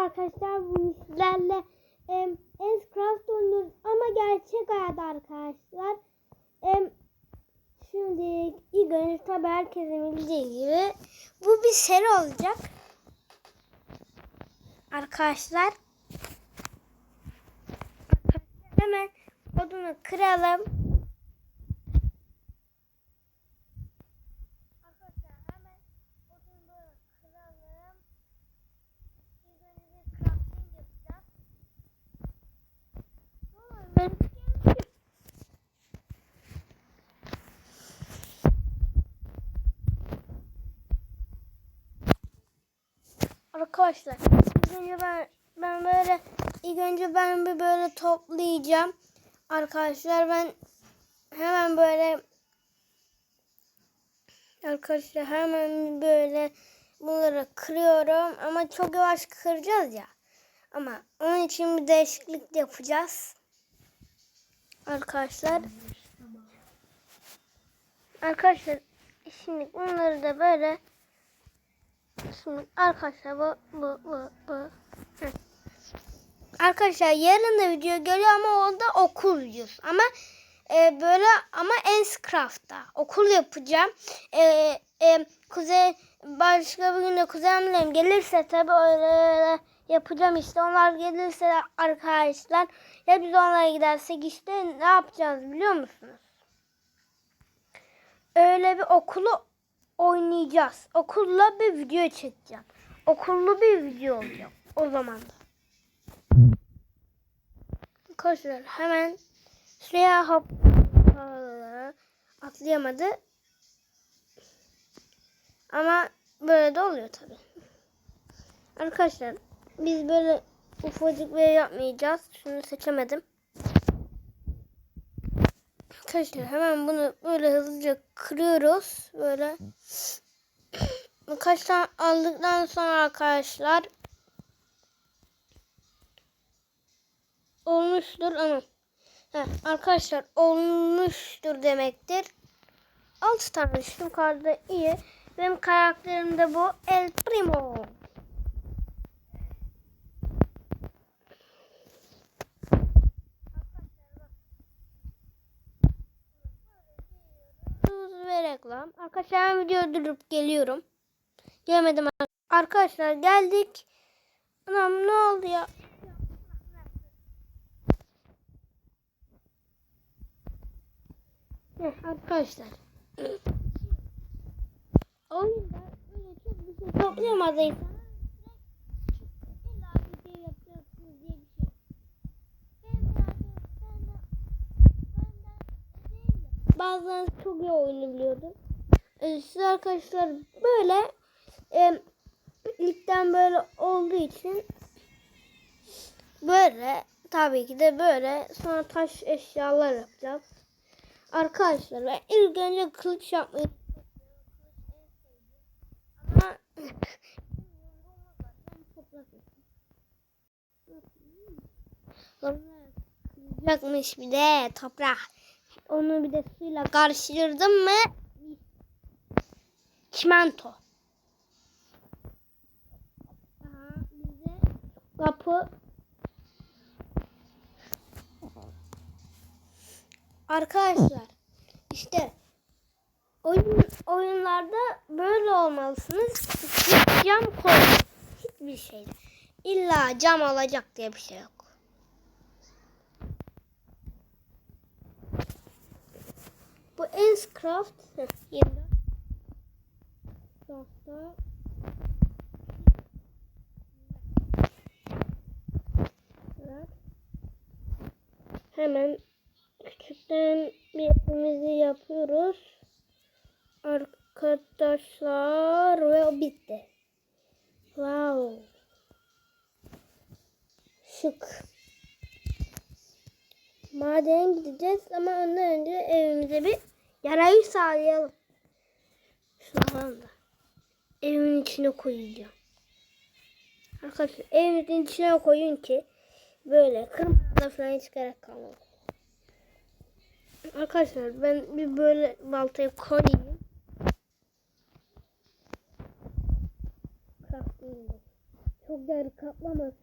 arkadaşlar bugün sizlerle em, Minecraft oynuyoruz ama gerçek hayatta arkadaşlar. Em, şimdi ilk önce tabi herkesin bildiği gibi bu bir seri olacak. Arkadaşlar. Hemen odunu kıralım. Arkadaşlar hemen odunu böyle kıralım. İlk önce bir crafting yapacağız. Sonra ben Arkadaşlar ilk önce ben ben böyle ilk önce ben bir böyle toplayacağım. Arkadaşlar ben hemen böyle Arkadaşlar hemen böyle bunları kırıyorum ama çok yavaş kıracağız ya. Ama onun için bir değişiklik yapacağız. Arkadaşlar. Arkadaşlar şimdi bunları da böyle şimdi arkadaşlar bu bu bu bu. Arkadaşlar yarın da video geliyor ama o da okul videosu. Ama e, böyle ama Enscraft'ta okul yapacağım. E, e, kuzey başka bir günde kuzenlerim gelirse tabii öyle yapacağım işte. Onlar gelirse arkadaşlar ya biz onlara gidersek işte ne yapacağız biliyor musunuz? Öyle bir okulu oynayacağız. Okulla bir video çekeceğim. Okullu bir video olacak o zaman da. Arkadaşlar hemen şuraya hop atlayamadı. Ama böyle de oluyor tabi. Arkadaşlar biz böyle ufacık bir yapmayacağız. Şunu seçemedim. Arkadaşlar hemen bunu böyle hızlıca kırıyoruz. Böyle birkaç tane aldıktan sonra arkadaşlar olmuştur ama Heh, arkadaşlar olmuştur demektir. 6 tane düştüm yukarıda iyi. Benim karakterim de bu El Primo. Reklam. Arkadaşlar ben video durup geliyorum. Gelmedim. Arkadaşlar geldik. Anam ne oldu ya? Heh, arkadaşlar. Oyunda öyle çok bir şey toplayamadıysanız bazen çok iyi oyunu Ee, siz arkadaşlar böyle e, ilkten böyle olduğu için böyle tabii ki de böyle sonra taş eşyalar yapacağız. Arkadaşlar ben ilk önce kılıç yapmayı ama Yapacakmış bir de toprak. Onu bir de suyla karıştırdım mı çimento. Daha bize kapı Arkadaşlar işte oyun oyunlarda böyle olmalısınız. Hiç cam koy. Hiçbir şey. İlla cam alacak diye bir şey yok. Bu Enscraft 24 Evet. Hemen küçükten bir yapımızı yapıyoruz. Arkadaşlar ve o bitti. Wow. Şık. Maden gideceğiz ama ondan önce evimize bir yarayı sağlayalım. Şunu alalım da. Evimin içine koyacağım. Arkadaşlar evimizin içine koyun ki böyle kırmızı falan hiç gerek kalmaz. Arkadaşlar ben bir böyle baltayı koyayım. Crafting'de. Çok gider kaplamaz.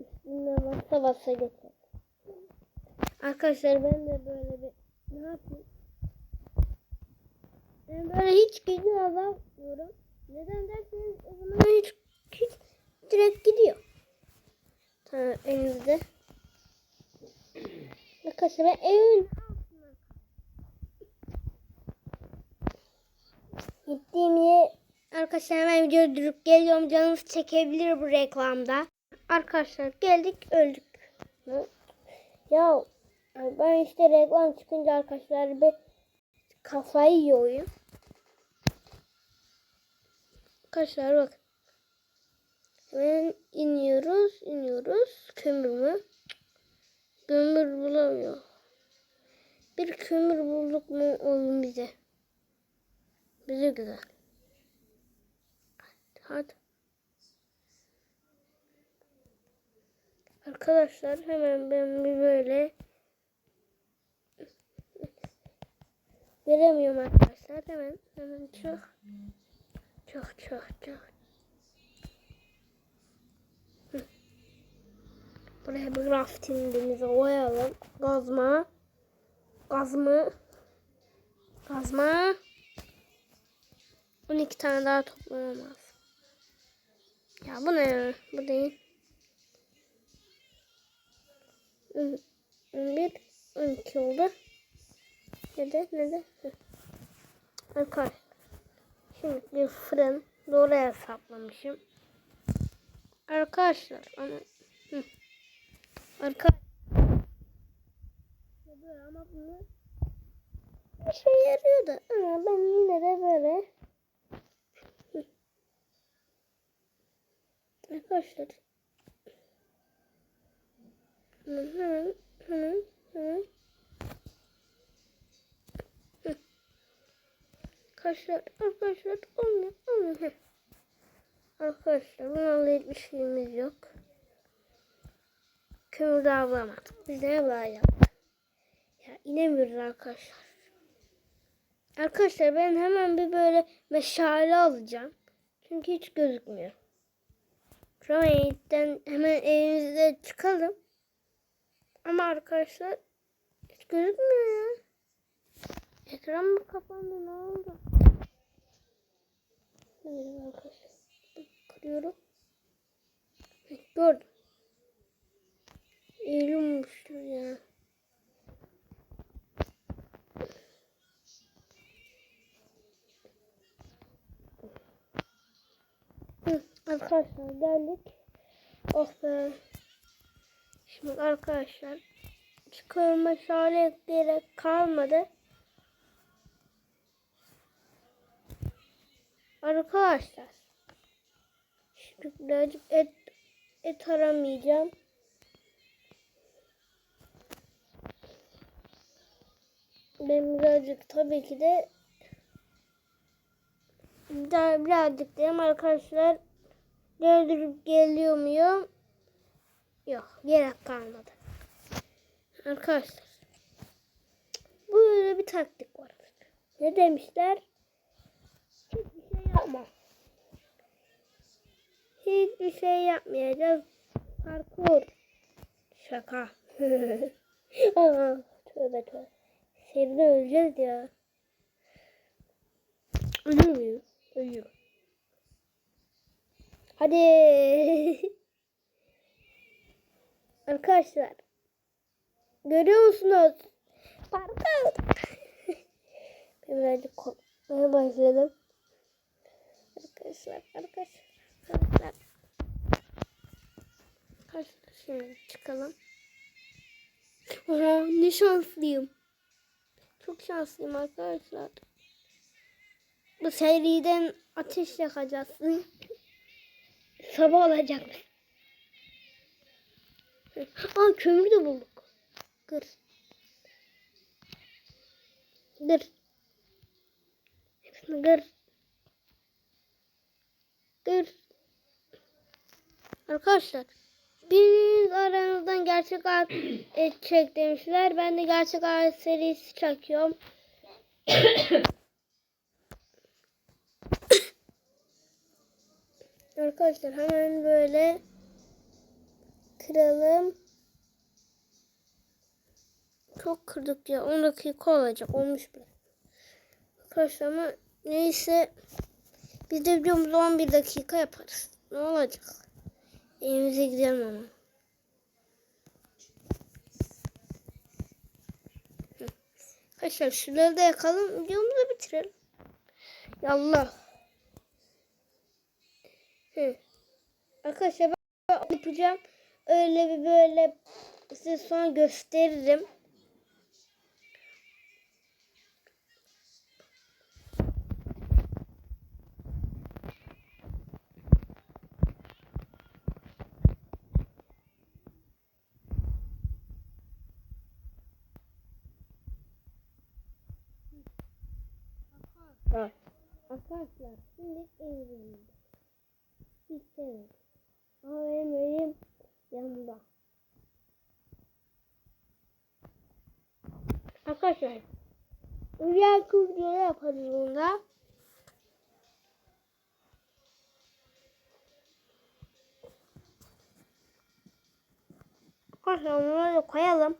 Üstüne basa basa geçer. Arkadaşlar ben de böyle bir ne yapayım? Ben böyle hiç gücü azaltmıyorum. Neden derseniz o zaman hiç, hiç direkt gidiyor. Tamam elimizde. Arkadaşlar ben evin Gittiğim yer Arkadaşlar hemen video durup geliyorum. Canınız çekebilir bu reklamda. Arkadaşlar geldik öldük. Ya ben işte reklam çıkınca arkadaşlar bir kafayı yiyor oyun. Arkadaşlar bak. Hemen iniyoruz, iniyoruz. Kömür mü? Kömür bulamıyor. Bir kömür bulduk mu oyun bize. Bize güzel. Hadi. Arkadaşlar hemen ben bir böyle veremiyorum arkadaşlar. Hemen hemen çok çok çok çok. Buraya bir raftingimizi koyalım. Gazma. Gazma. Gazma. 12 tane daha toplamam lazım. Ya bu ne ya? Bu değil. 11, 12 oldu. Ne de ne de. Arkadaşlar. Şimdi fırın. Doğru hesaplamışım. Arkadaşlar. Ama, hı. Arkadaşlar. Böyle ama bunu bir şey yarıyor da. Ama ben yine de böyle. Hı. Arkadaşlar. Hemen hemen hemen. Hı. Arkadaşlar arkadaşlar olmuyor olmuyor. Heh. Arkadaşlar bunlarla hiçbir şeyimiz yok. Kömür bulamadık. Biz ne yaptık? Ya inemiyoruz arkadaşlar. Arkadaşlar ben hemen bir böyle meşale alacağım. Çünkü hiç gözükmüyor. Şu an evden hemen evimizde çıkalım. Ama arkadaşlar hiç gözükmüyor ya. Ekran mı kapandı ne oldu? Hayır arkadaşlar. Kırıyorum. Gördüm. Eğilimmiştir ya. Arkadaşlar geldik. Oh be. Şimdi arkadaşlar çıkarma şöyle gerek kalmadı. Arkadaşlar şimdi birazcık et, et aramayacağım. Ben birazcık tabii ki de daha birazcık diyeyim arkadaşlar. Döndürüp geliyor muyum? Yok gerek kalmadı. Arkadaşlar. Böyle bir taktik var. Ne demişler? Yapma. Hiçbir şey yapmayacağız. Parkur. Şaka. Aa, tövbe tövbe. Seride öleceğiz ya. Ölür müyüm? Ölüyorum. Hadi. Arkadaşlar. Görüyor musunuz? Parkur. birazcık korkmaya başladım. Arkadaşlar, arkadaşlar. Arkadaşlar. Şimdi çıkalım. Oha ne şanslıyım. Çok şanslıyım arkadaşlar. Bu seriden ateş yakacaksın. Sabah olacak. Aa kömür de bulduk. Kır. Kır. Hepsini kır. Kır. Arkadaşlar biriniz aranızdan gerçek hayat çek demişler. Ben de gerçek hayat serisi çekiyorum. Arkadaşlar hemen böyle kıralım. Çok kırdık ya. 10 dakika olacak. Olmuş bile. Arkadaşlar ama neyse. Biz de videomuzu 11 dakika yaparız. Ne olacak? Evimize gidelim ama. Arkadaşlar şunları da yakalım. Videomuzu bitirelim. Yallah. Hı. Arkadaşlar ben yapacağım. Öyle bir böyle size sonra gösteririm. Evet. Arkadaşlar şimdi evimde. Bitirelim. Ama benim evim yanımda. Arkadaşlar Rüya kurduğunu yaparız bunda. Arkadaşlar onları da koyalım.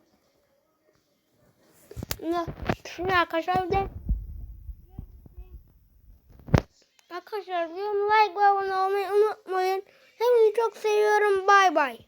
Şimdi arkadaşlar bir de Arkadaşlar like ve abone olmayı unutmayın. Hepinizi çok seviyorum. Bay bay.